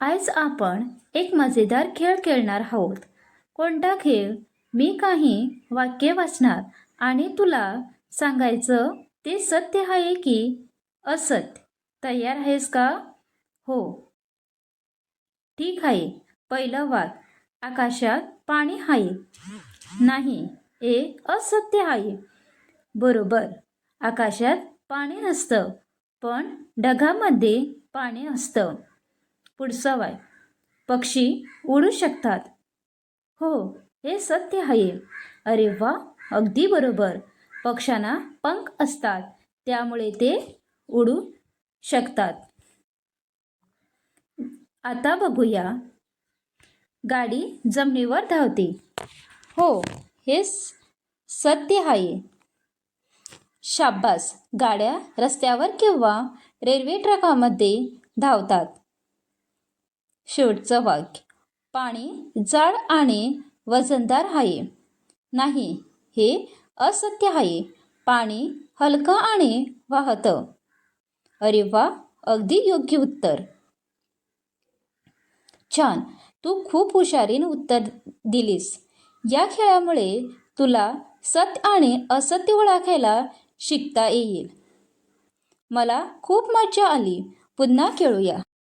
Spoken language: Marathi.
आज आपण एक मजेदार खेळ खेळणार आहोत. कोणता खेळ? मी काही वाक्य वाचणार आणि तुला सांगायचं ते सत्य आहे की असत्य तयार आहेस का? हो. ठीक आहे. पहिलं वाक आकाशात पाणी आहे. नाही हे असत्य आहे. बरोबर. आकाशात पाणी नसतं पण ढगामध्ये पाणी असतं. पुढचा पक्षी उडू शकतात. हो हे सत्य आहे. अरे वा अगदी बरोबर. पक्ष्यांना पंख असतात त्यामुळे ते उडू शकतात. आता बघूया. गाडी जमिनीवर धावते. हो हे स- सत्य आहे. शाब्बास गाड्या रस्त्यावर किंवा रेल्वे ट्रकामध्ये धावतात. शेवटचं वाक्य. पाणी जाड आणि वजनदार आहे. नाही हे असत्य आहे. पाणी हलकं आणि वाहतं. अरे वा अगदी योग्य उत्तर. छान तू खूप हुशारीने उत्तर दिलीस. या खेळामुळे तुला सत्य आणि असत्य ओळखायला शिकता येईल. मला खूप मजा आली. पुन्हा खेळूया.